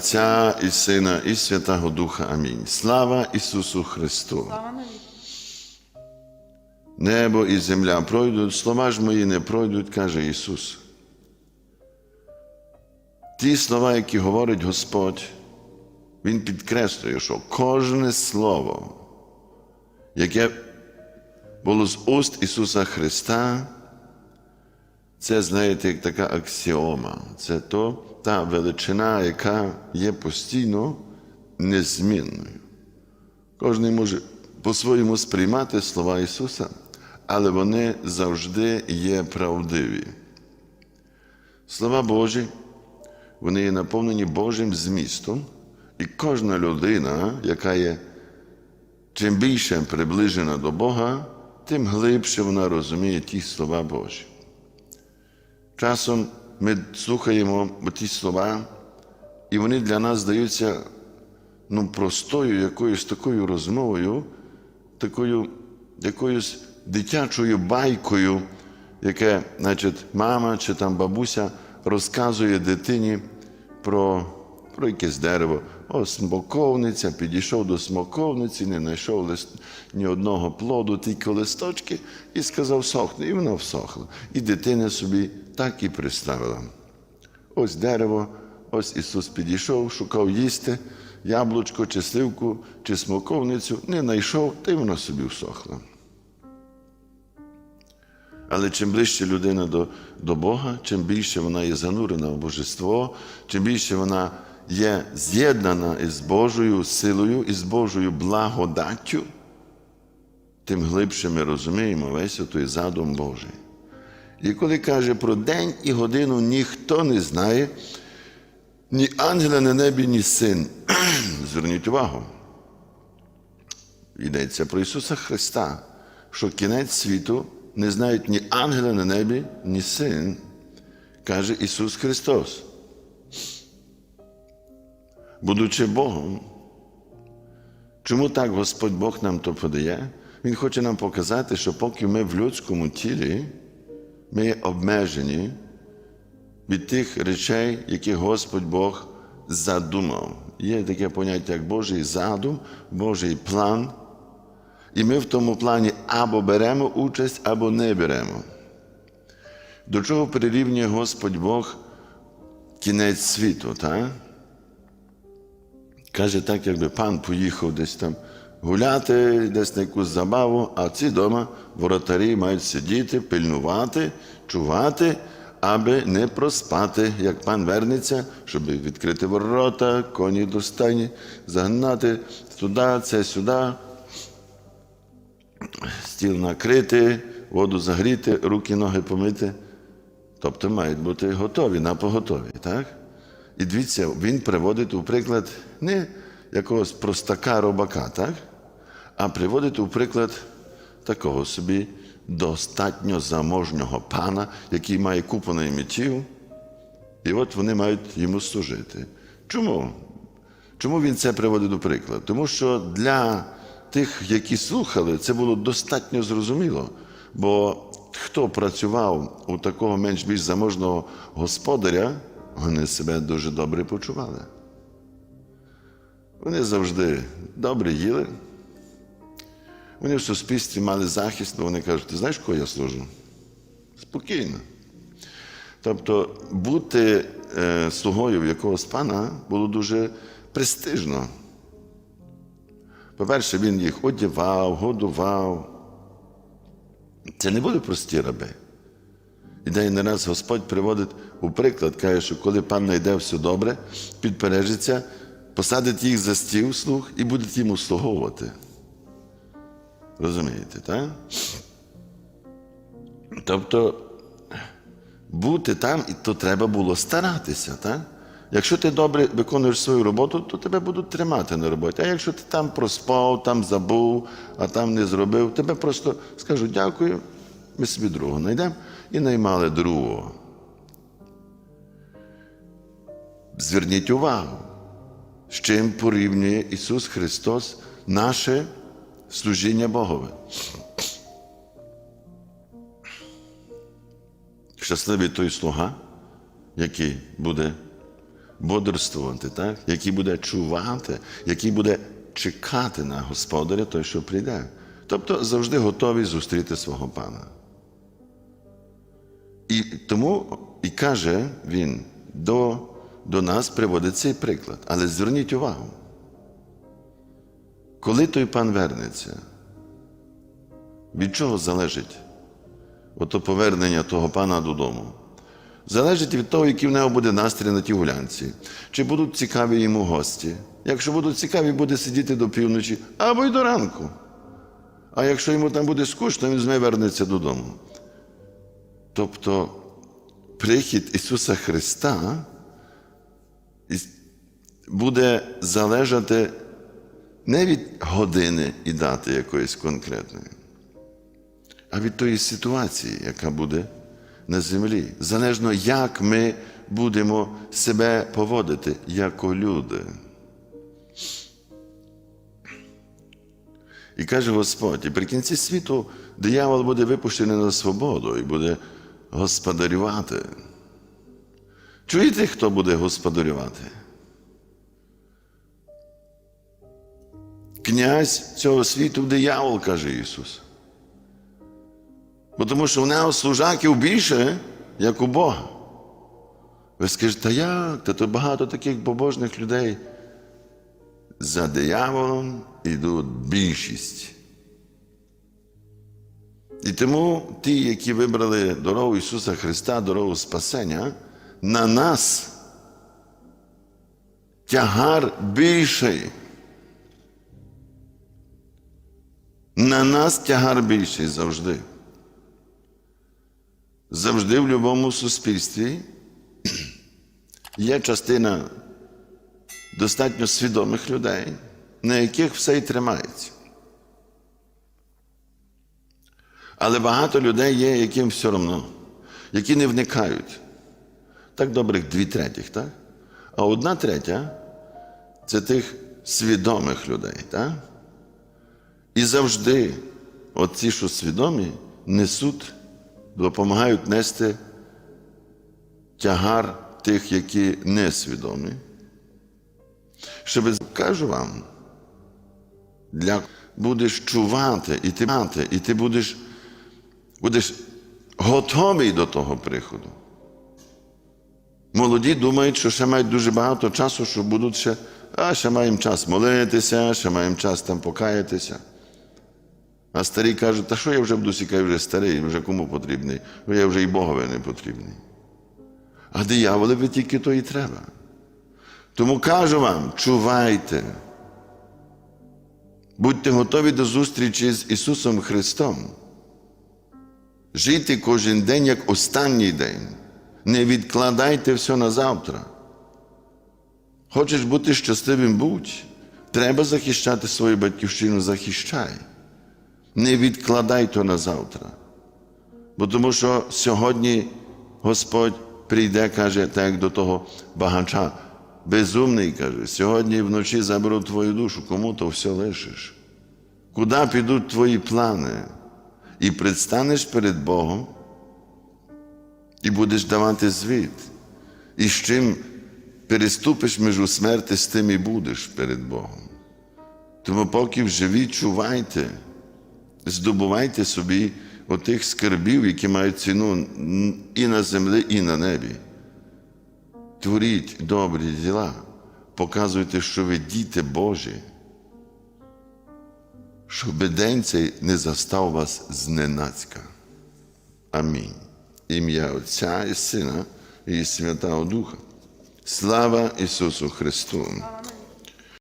Отця і Сина, і Святого Духа. Амінь. Слава Ісусу Христу! Слава. Небо і земля пройдуть, слова ж мої не пройдуть, каже Ісус. Ті слова, які говорить Господь, Він підкреслює, що кожне слово, яке було з уст Ісуса Христа, це, знаєте, як така аксіома. Це то, та величина, яка є постійно незмінною. Кожен може по-своєму сприймати слова Ісуса, але вони завжди є правдиві. Слова Божі, вони є наповнені Божим змістом, і кожна людина, яка є чим більше приближена до Бога, тим глибше вона розуміє ті слова Божі. Часом ми слухаємо ті слова, і вони для нас здаються ну, простою якоюсь такою розмовою, такою якоюсь дитячою байкою, яке, значить, мама чи там бабуся розказує дитині про, про якесь дерево. О, смоковниця, підійшов до смоковниці, не знайшов лист, ні одного плоду, тільки листочки, і сказав сохне, і воно всохло. І дитина собі так і представила. Ось дерево, ось Ісус підійшов, шукав їсти, яблучко, чи сливку, чи смоковницю, не знайшов, та й воно собі всохло. Але чим ближче людина до, до Бога, чим більше вона є занурена в божество, чим більше вона є з'єднана із Божою силою, із Божою благодаттю, тим глибше ми розуміємо весь той задум Божий. І коли каже про день і годину ніхто не знає, ні ангела на небі, ні син. Зверніть увагу. Йдеться про Ісуса Христа, що кінець світу не знають ні ангела на небі, ні син, каже Ісус Христос. Будучи Богом, чому так Господь Бог нам то подає? Він хоче нам показати, що поки ми в людському тілі, ми обмежені від тих речей, які Господь Бог задумав. Є таке поняття, як Божий задум, Божий план. І ми в тому плані або беремо участь, або не беремо. До чого прирівнює Господь Бог кінець світу, так? Каже, так, якби пан поїхав десь там гуляти, десь на якусь забаву, а ці вдома воротарі мають сидіти, пильнувати, чувати, аби не проспати, як пан вернеться, щоб відкрити ворота, коні до стайні, загнати туди, це сюди, стіл накрити, воду загріти, руки, ноги помити. Тобто мають бути готові на поготові, так? І дивіться, він приводить у приклад не якогось простака робака, так? А приводить у приклад такого собі достатньо заможнього пана, який має купу наймітів, і от вони мають йому служити. Чому? Чому він це приводить у приклад? Тому що для тих, які слухали, це було достатньо зрозуміло. Бо хто працював у такого менш-більш заможного господаря, вони себе дуже добре почували. Вони завжди добре їли. Вони в суспільстві мали захист, бо вони кажуть, ти знаєш, кого я служу? Спокійно. Тобто бути е, слугою якогось пана було дуже престижно. По-перше, він їх одягав, годував. Це не були прості раби. І де не раз Господь приводить у приклад, каже, що коли пан знайде все добре, підпережиться, посадить їх за стіл слуг і буде їм услуговувати. Розумієте, так? Тобто бути там, і то треба було старатися, так? Якщо ти добре виконуєш свою роботу, то тебе будуть тримати на роботі. А якщо ти там проспав, там забув, а там не зробив, тебе просто скажуть дякую, ми собі другого знайдемо і наймали другого. Зверніть увагу, з чим порівнює Ісус Христос наше служіння Богове. Щасливий той слуга, який буде бодрствувати, так? який буде чувати, який буде чекати на господаря, той, що прийде. Тобто завжди готовий зустріти свого пана. І тому і каже він, до, до нас приводить цей приклад. Але зверніть увагу, коли той пан вернеться, від чого залежить ото повернення того пана додому? Залежить від того, який в нього буде настрій на тій гулянці, чи будуть цікаві йому гості. Якщо будуть цікаві, буде сидіти до півночі або й до ранку. А якщо йому там буде скучно, він знову вернеться додому. Тобто прихід Ісуса Христа буде залежати не від години і дати якоїсь конкретної, а від тої ситуації, яка буде на землі. Залежно, як ми будемо себе поводити як люди. І каже Господь, і при кінці світу диявол буде випущений на свободу і буде господарювати. Чуєте, хто буде господарювати? Князь цього світу диявол, каже Ісус. Бо тому що в нього служаків більше, як у Бога. Ви скажете, та як? Та то багато таких побожних людей. За дияволом йдуть більшість. І тому ті, які вибрали дорогу Ісуса Христа, дорогу спасення, на нас тягар більший. На нас тягар більший завжди. Завжди в будь-якому суспільстві є частина достатньо свідомих людей, на яких все й тримається. Але багато людей є, яким все одно, які не вникають. Так добрих дві третіх, так? А одна третя це тих свідомих людей, так? І завжди оці, що свідомі, несуть, допомагають нести тягар тих, які несвідомі. Щоб кажу вам, для будеш чувати, і ти мати, і ти будеш, будеш готовий до того приходу. Молоді думають, що ще мають дуже багато часу, що будуть ще, а ще маємо час молитися, ще маємо час там покаятися. А старі кажуть, та що я вже буду сікай, вже старий, вже кому потрібний, я вже і Богові не потрібний. А дияволові тільки то і треба. Тому кажу вам, чувайте. Будьте готові до зустрічі з Ісусом Христом. Жити кожен день як останній день. Не відкладайте все на завтра. Хочеш бути щасливим будь. Треба захищати свою батьківщину, захищай. Не відкладай то на завтра. Бо тому що сьогодні Господь прийде, каже, так як до того багача. Безумний каже, сьогодні вночі заберу твою душу, кому то все лишиш. Куди підуть твої плани? І предстанеш перед Богом, і будеш давати звіт. І з чим переступиш межу смерти, з тим і будеш перед Богом. Тому поки вживі чувайте, здобувайте собі отих скарбів, які мають ціну і на землі, і на небі. Творіть добрі діла, показуйте, що ви діти Божі, щоб день цей не застав вас зненацька. Амінь. Ім'я Отця і Сина і Святого Духа. Слава Ісусу Христу!